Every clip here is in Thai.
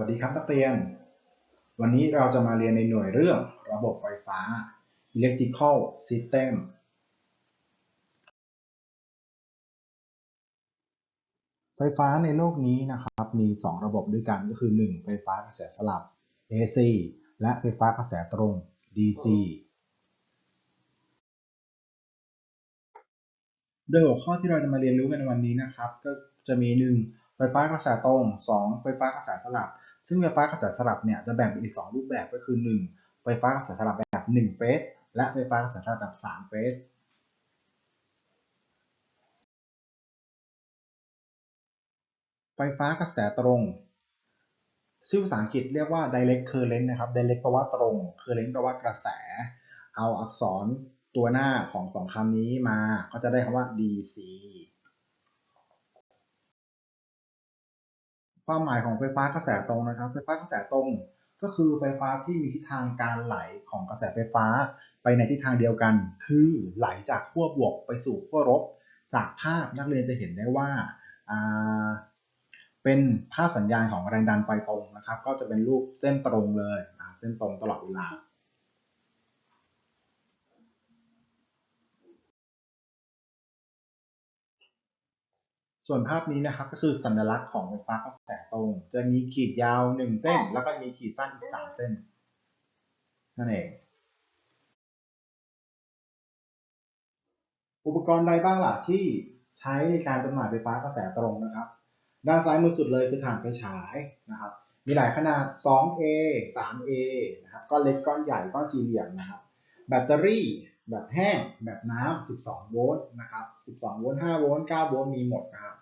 วัสดีครับนักเรียน วันนี้เราจะมาเรียนในหน่วยเรื่องระบบไฟฟ้า Electrical System ไฟฟ้าในโลกนี้นะครับมี 2 ระบบด้วยกันก็คือ 1 ไฟฟ้ากระแสสลับ AC และไฟฟ้ากระแสตรง DC โดยหัวข้อที่เราจะมาเรียนรู้กันในวันนี้นะครับ ก็จะมี 1 ไฟฟ้ากระแสตรง 2 ไฟฟ้ากระแสสลับ ซึ่งไฟฟ้ากระแสสลับเนี่ยจะแบ่งเป็นอีก 2 รูปแบบก็คือ 1 ไฟฟ้ากระแสสลับแบบ 1 เฟส และไฟฟ้ากระแสสลับแบบ 3 เฟสไฟฟ้ากระแสตรง ชื่อภาษาอังกฤษเรียกว่า direct current นะครับ direct แปลว่าตรง current แปลว่ากระแส เอาอักษรตัวหน้าของสองคำนี้มา ก็จะได้คำว่า DC ความหมายของไฟฟ้ากระแสตรงนะครับ ไฟฟ้ากระแสตรง ก็คือไฟฟ้าที่มีทิศทางการไหลของกระแสไฟฟ้าไปในทิศทางเดียวกัน คือไหลจากขั้วบวกไปสู่ขั้วลบ จากภาพนักเรียนจะเห็นได้ว่า เป็นภาพสัญญาณของแรงดันไฟตรงนะครับ ก็จะเป็นรูปเส้นตรงเลย เส้นตรงตลอดเวลา ส่วนภาพนี้นะครับก็คือสัญลักษณ์ของไฟฟ้ากระแสตรง จะมีขีดยาว1เส้น แล้วก็มีขีดสั้นอีก3เส้นนั่นเอง อุปกรณ์ใดบ้างล่ะที่ใช้ในการจำหน่ายไฟฟ้ากระแสตรงนะครับ ด้านซ้ายมือสุดเลยคือถ่านไฟฉายนะครับ มีหลายขนาด 2A 3A นะครับก้อนเล็กก้อนใหญ่ก้อนสี่เหลี่ยมนะครับ แบตเตอรี่ แบบแห้งแบบน้ำ 12 โวลต์นะครับ 12 โวลต์ 5 โวลต์ 9 โวลต์มีหมดนะครับ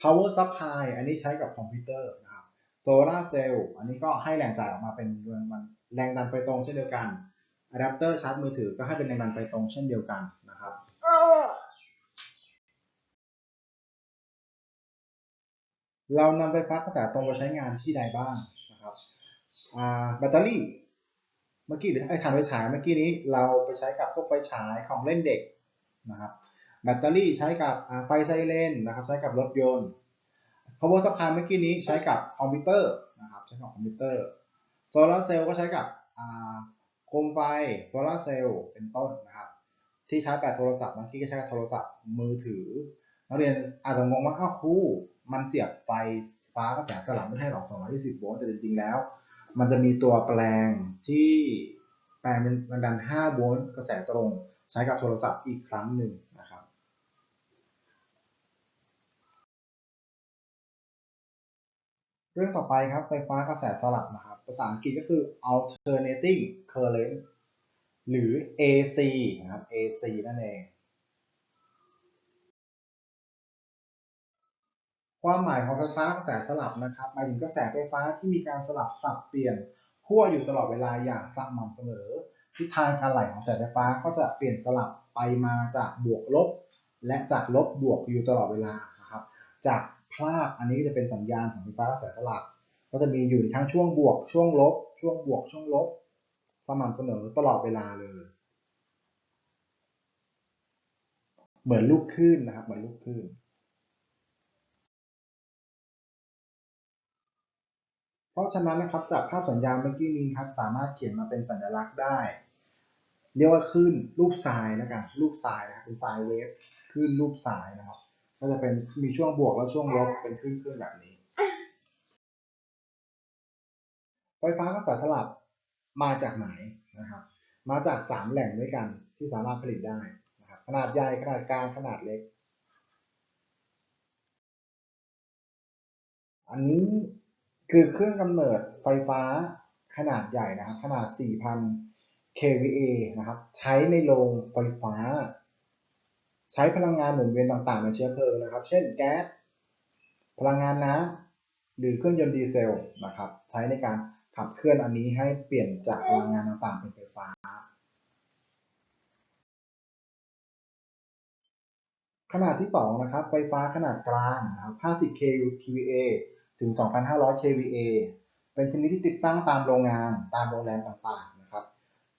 power supply อันนี้ใช้กับคอมพิวเตอร์นะครับ solar cell อันนี้ก็ให้แรงจ่ายออกมาเป็นแรงดันไฟตรงเช่นเดียวกัน อะแดปเตอร์ชาร์จมือถือก็ให้เป็นแรงดันไฟตรงเช่นเดียวกันนะครับเรานำไฟฟ้ากระแสตรงไปใช้งานที่ใดบ้างนะครับแบตเตอรี่ เมื่อกี้ไอ้ถ่านไฟฉายเมื่อกี้นี้เราไปใช้กับพวกไฟฉายของเล่นเด็กนะครับแบตเตอรี่ใช้กับไฟไซเรนนะครับใช้กับรถยนต์ power supply เมื่อกี้นี้ใช้กับคอมพิวเตอร์นะครับใช้กับคอมพิวเตอร์โซลาร์เซลล์ก็ใช้กับโคมไฟโซลาร์เซลล์เป็นต้นนะครับที่ใช้แบตโทรศัพท์บางทีก็ใช้กับโทรศัพท์มือถือ นักเรียนอาจจะงงว่าอ้าวครูมันเสียบไฟฟ้ากระแสสลับไม่ใช่หรอก220โวลต์แต่จริงๆแล้ว มันจะมีตัวแปลงที่แปลงเป็นแรงดัน 5 โวลต์กระแสตรง ใช้กับโทรศัพท์อีกครั้งหนึ่งนะครับเรื่องต่อไปครับไฟฟ้ากระแสสลับนะครับภาษาอังกฤษก็คือ alternating current หรือ AC นะครับ AC นั่นเอง ความหมายของไฟฟ้ากระแสสลับนะครับหมายถึงกระแสไฟฟ้าที่มีการสลับสับเปลี่ยนขั้วอยู่ตลอดเวลาอย่างสม่ำเสมอทิศทางการไหลของกระแสไฟฟ้าก็จะเปลี่ยนสลับไปมาจากบวกลบ และจากลบบวกอยู่ตลอดเวลาครับจากภาพอันนี้จะเป็นสัญญาณของไฟฟ้ากระแสสลับก็จะมีอยู่ทั้งช่วงบวก ช่วงลบ ช่วงบวก ช่วงลบ สม่ำเสมอตลอดเวลาเลย เหมือนลูกคลื่นนะครับเหมือนลูกคลื่น ราะฉะนั้นนะครับจากภาพสัญญาณเมื่อกี้นี้ครับสามารถเขียนมาเป็นสัญลักษณ์ได้ เรียกว่าคลื่นรูปทรายแล้วกันรูปทรายนะครับเป็นทรายเวฟคลื่นรูปทรายนะครับก็จะเป็นมีช่วงบวกและช่วงลบเป็นคลื่นคลื่นแบบนี้ ไฟฟ้ากระแสสลับมาจากไหนนะครับ มาจากสามแหล่งด้วยกันที่สามารถผลิตได้นะครับขนาดใหญ่ขนาดกลางขนาดเล็ก อันนี้ คือเครื่องกำเนิดไฟฟ้าขนาดใหญ่นะครับ ขนาด 4,000 kVA นะครับ ใช้ในโรงไฟฟ้า ใช้พลังงานหมุนเวียนต่างๆในเชื้อเพลิงนะครับ เช่นแก๊สพลังงานน้ำหรือเครื่องยนต์ดีเซลนะครับ ใช้ในการขับเคลื่อนอันนี้ให้เปลี่ยนจากพลังงานต่างๆเป็นไฟฟ้าขนาดที่ 2 นะครับ ไฟฟ้าขนาดกลางนะครับ 50 kVA ถึง 2,500 kVA เป็นชนิดที่ติดตั้งตามโรงงานตามโรงแรมต่างๆนะครับ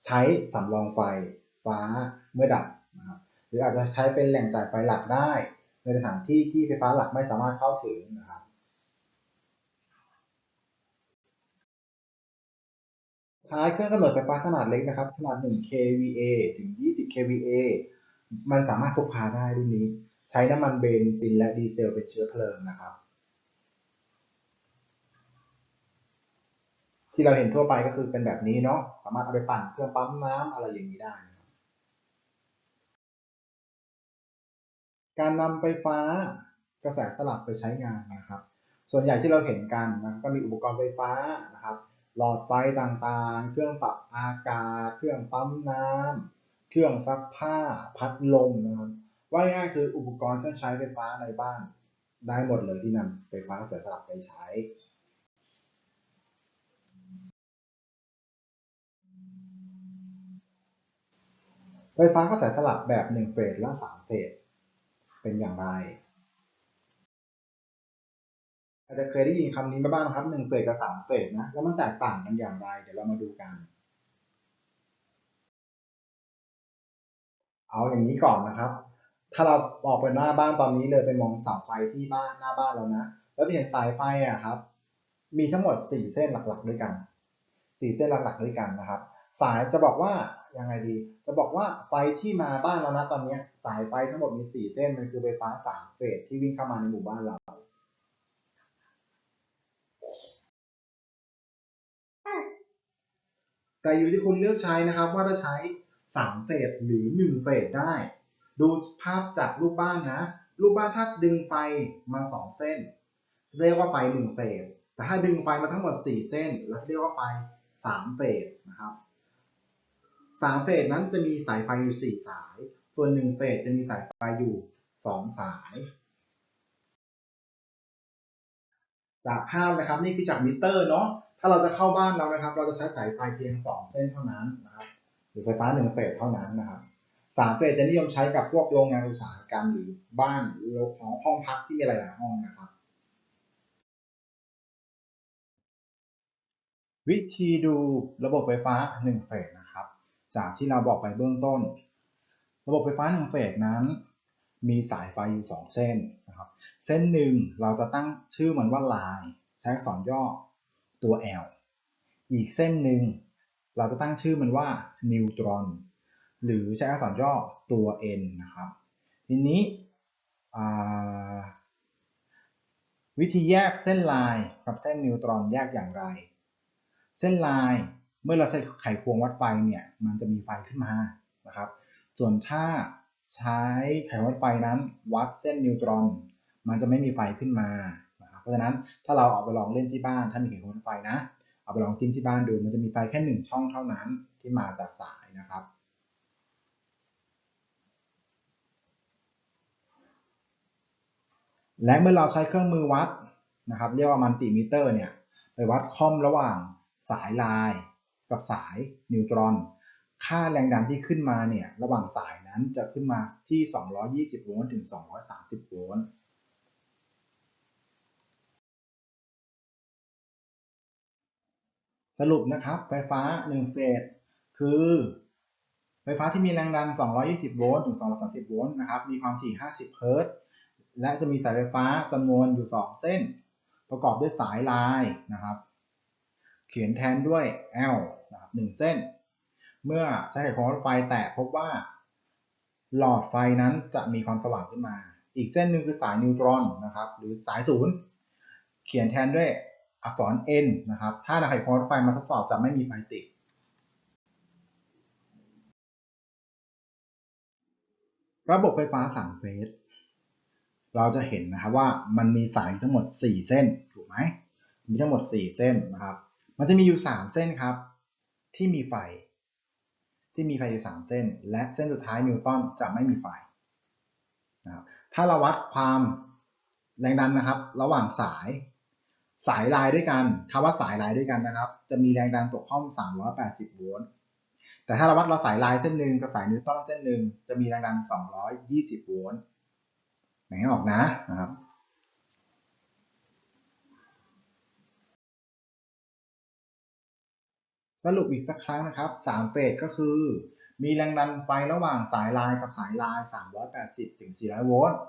ใช้สำรองไฟฟ้าเมื่อดับนะครับหรืออาจจะใช้เป็นแหล่งจ่ายไฟหลักได้ ในสถานที่ที่ไฟฟ้าหลักไม่สามารถเข้าถึงนะครับท้ายเครื่องกำเนิดไฟฟ้าขนาดเล็กนะครับ ขนาด 1 kVA ถึง 20 kVA มันสามารถพกพาได้รุ่นนี้ ใช้น้ำมันเบนซินและดีเซลเป็นเชื้อเพลิงนะครับ ที่เราเห็นทั่วไปก็คือเป็นแบบนี้เนาะสามารถเอาไปปั่นเครื่องปั๊มน้ำอะไรอย่างนี้ได้ การนำไฟฟ้ากระแสสลับไปใช้งานนะครับ ส่วนใหญ่ที่เราเห็นกันนะก็มีอุปกรณ์ไฟฟ้านะครับ หลอดไฟต่างๆ เครื่องปรับอากาศ เครื่องปั๊มน้ำเครื่องซักผ้า พัดลมนะครับว่าง่ายคืออุปกรณ์เครื่องใช้ไฟฟ้าในบ้าน ได้หมดเลยที่นำไฟฟ้ากระแสสลับไปใช้ ไฟฟ้ากระแสสลับแบบ 1 เฟสและ 3 เฟส เป็นอย่างไรอาจจะเคยได้ยินคำนี้มาบ้างนะครับ 1 เฟสกับ 3 เฟสนะ แล้วมันแตกต่างกันอย่างไร เดี๋ยวเรามาดูกัน เอาอย่างนี้ก่อนนะครับ ถ้าเราออกไปหน้าบ้านตอนนี้เลยไปมองเสาไฟที่บ้านหน้าบ้านเรานะ แล้วจะเห็นสายไฟอะครับ มีทั้งหมด 4 เส้นหลักๆ ด้วยกัน 4 เส้นหลักๆ ด้วยกันนะครับ สายจะบอกว่า ยังไงดี จะบอกว่าไฟที่มาบ้านเรานะตอนนี้สายไฟทั้งหมดมี4เส้นมันคือไฟฟ้า3เฟสที่วิ่งเข้ามาในหมู่บ้านเราแต่อยู่ที่คุณเลือกใช้นะครับว่าจะใช้3เฟสหรือ1เฟสได้ ดูภาพจากรูปบ้านนะ รูปบ้านถ้าดึงไฟมา2เส้น เรียกว่าไฟ1เฟสแต่ถ้าดึงไฟมาทั้งหมด4เส้นแล้วเรียกว่าไฟ3เฟสนะครับ 3เฟสนั้นจะมีสายไฟอยู่4สาย ส่วน1เฟสจะมีสายไฟอยู่2สาย จากภาพนะครับนี่คือจากมิเตอร์เนาะ ถ้าเราจะเข้าบ้านเรานะครับ เราจะใช้สายไฟเพียง2เส้นเท่านั้นนะครับ หรือไฟฟ้า1เฟสเท่านั้นนะครับสามเฟสจะนิยมใช้กับพวกโรงงานอุตสาหกรรมหรือบ้านโรงของห้องพักที่มีหลายๆห้องนะครับ วิธีดูระบบไฟฟ้า1เฟสนะครับ จากที่เราบอกไปเบื้องต้น ระบบไฟฟ้า1เฟสนั้น มีสายไฟอยู่ 2 เส้นนะครับเส้นหนึ่งเราจะตั้งชื่อมันว่า line ใช้อักษรย่อตัว L อีกเส้นหนึ่งเราจะตั้งชื่อมันว่า neutron หรือใช้อักษรย่อตัว N นะครับทีนี้วิธีแยกเส้นลายกับเส้นนิวตรอนแยกอย่างไร เส้นลาย เมื่อเราใช้ไขควงวัดไฟเนี่ยมันจะมีไฟขึ้นมานะครับ ส่วนถ้าใช้ไขวัดไฟนั้นวัดเส้นนิวตรอน มันจะไม่มีไฟขึ้นมานะครับเพราะฉะนั้นถ้าเราเอาไปลองเล่นที่บ้านถ้ามีไขควงวัดไฟนะ เอาไปลองจิ้มที่บ้านดูมันจะมีไฟแค่หนึ่งช่องเท่านั้นที่มาจากสายนะครับและเมื่อเราใช้เครื่องมือวัดนะครับ เรียกว่ามัลติมิเตอร์เนี่ย ไปวัดคอมระหว่างสายลาย กับสายนิวตรอน ค่าแรงดันที่ขึ้นมาเนี่ยระหว่างสายนั้นจะขึ้นมาที่ 220 โวลต์ถึง 230 โวลต์สรุปนะครับไฟฟ้า 1 เฟสคือ ไฟฟ้าที่มีแรงดัน 220 โวลต์ถึง 230 โวลต์นะครับมีความถี่ 50 เฮิรตซ์และจะมีสายไฟฟ้าจำนวนอยู่ 2 เส้น ประกอบด้วยสายลายนะครับ เขียนแทนด้วย L นะครับ1เส้น เมื่อใช้ไขควงรถไฟแตะพบว่า หลอดไฟนั้นจะมีความสว่างขึ้นมา อีกเส้นหนึ่งคือสายนิวตรอนนะครับหรือสายศูนย์เขียนแทนด้วยอักษร N นะครับ ถ้านำไขควงรถไฟมาทดสอบจะไม่มีไฟติดระบบไฟฟ้า3เฟส เราจะเห็นนะครับว่ามันมีสายทั้งหมด 4 เส้น ถูกไหม มีทั้งหมด 4 เส้นนะครับ มันจะมีอยู่ 3 เส้นครับ ที่มีไฟ ที่มีไฟอยู่ 3 เส้น และเส้นสุดท้ายนิวตันจะไม่มีไฟนะครับถ้าเราวัดความแรงดันนะครับ ระหว่างสายสายลายด้วยกันถ้าวัดสายลายด้วยกันนะครับ จะมีแรงดันตกห้อง380 โวลต์แต่ถ้าเราวัดเราสายลายเส้นหนึ่งกับสายนิวตันเส้นหนึ่งจะมีแรงดัน 220 โวลต์แบ่งให้ออกนะนะครับ สรุปอีกสักครั้งนะครับ3เฟสก็คือ มีแรงดันไฟระหว่างสายลายกับสายลาย 380ถึง400 โวลต์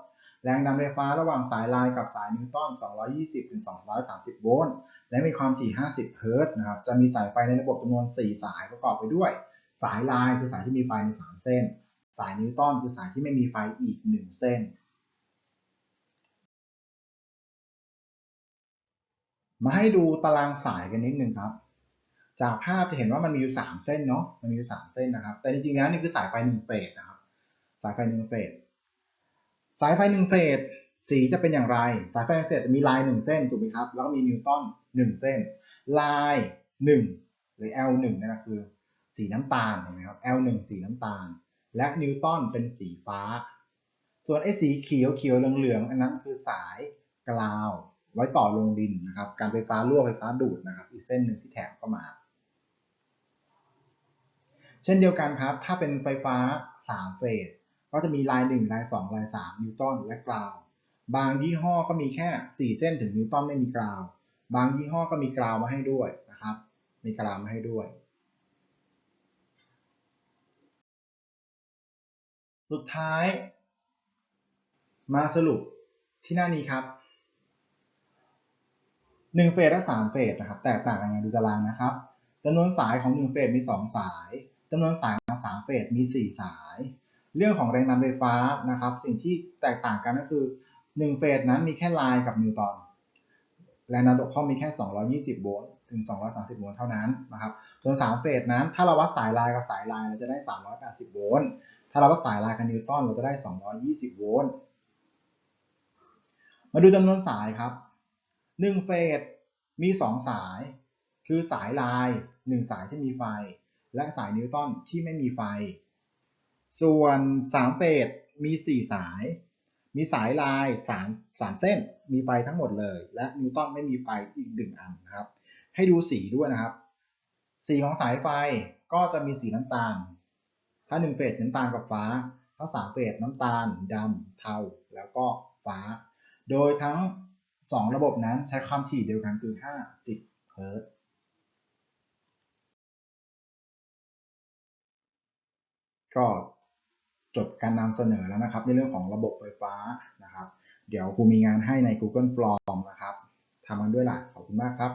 แรงดันไฟฟ้าระหว่างสายลายกับสายนิวตัน220ถึง230 โวลต์ และมีความถี่ 50 เฮิรตซ์นะครับ จะมีสายไฟในระบบจำนวน 4 สายประกอบไปด้วย สายลายคือสายที่มีไฟใน 3 เส้น สายนิวตันคือสายที่ไม่มีไฟอีก 1 เส้นมาให้ดูตารางสายกันนิดนึงครับ จากภาพจะเห็นว่ามันมีอยู่ 3 เส้นเนาะ มันมีอยู่ 3 เส้นนะครับ แต่จริงๆแล้วนี่คือสายไฟ1เฟสนะครับ สายไฟ1เฟส สายไฟ1เฟสสีจะเป็นอย่างไร สายไฟ1เฟสมีลาย 1 เส้นถูกไหมครับ แล้วก็มีนิวตัน1เส้น ลาย 1 หรือ L1 นี่นะคือ สีน้ำตาลเห็นไหมครับ L1 สีน้ำตาล และนิวตันเป็นสีฟ้า ส่วนไอ้สีเขียวเขียวเหลืองๆอันนั้นคือสายกราว ไว้ต่อลงดินนะครับ การไฟฟ้ารั่วไฟฟ้าดูดนะครับ อีกเส้นหนึ่งที่แถมเข้ามา เช่นเดียวกันครับ ถ้าเป็นไฟฟ้า 3 เฟส ก็จะมีลาย1ลาย2ลาย3นิวตันและกราว บางยี่ห้อก็มีแค่ 4 เส้นถึงนิวตันไม่มีกราว บางยี่ห้อก็มีกราวมาให้ด้วยนะครับ มีกราวมาให้ด้วย สุดท้าย มาสรุปที่หน้านี้ครับหนึ่งเฟสและสามเฟสนะครับแตกต่างกันอยังไงดูตารางนะครับจำนวนสายของหนึ่งเฟสมีสองสาย จำนวนสายของสามเฟสมีสี่สาย เรื่องของแรงดันไฟฟ้านะครับ สิ่งที่แตกต่างกันก็คือหนึ่งเฟสนั้นมีแค่ไลน์กับนิวตันแรงดันตกข้อมีแค่ 220 โวลต์ถึง 230 โวลต์เท่านั้นนะครับ ส่วน 3 เฟสนั้น ถ้าเราวัดสายลายกับสายลายเราจะได้ 380 โวลต์ ถ้าเราวัดสายลายกับนิวตันเราจะได้ 220 โวลต์ มาดูจำนวนสายครับ 1 เฟสมี 2 สาย คือสายลาย1สายที่มีไฟ และสายนิวตันที่ไม่มีไฟ ส่วน3เฟสมี 4 สาย มีสายลาย3 3เส้น มีไฟทั้งหมดเลย และนิวตันไม่มีไฟอีก1อันนะครับ ให้ดูสีด้วยนะครับ สีของสายไฟก็จะมีสีน้ำตาล ถ้า1เฟสน้ำตาลกับฟ้า ถ้า3เฟสน้ำตาลดำเทา แล้วก็ฟ้า โดยทั้ง 2 ระบบนั้นใช้ความถี่เดียวกันคือ 50 เฮิรตซ์ ก็จบการนำเสนอแล้วนะครับ ในเรื่องของระบบไฟฟ้านะครับ เดี๋ยวครูมีงานให้ใน Google Form นะครับทำกันด้วยล่ะขอบคุณมากครับ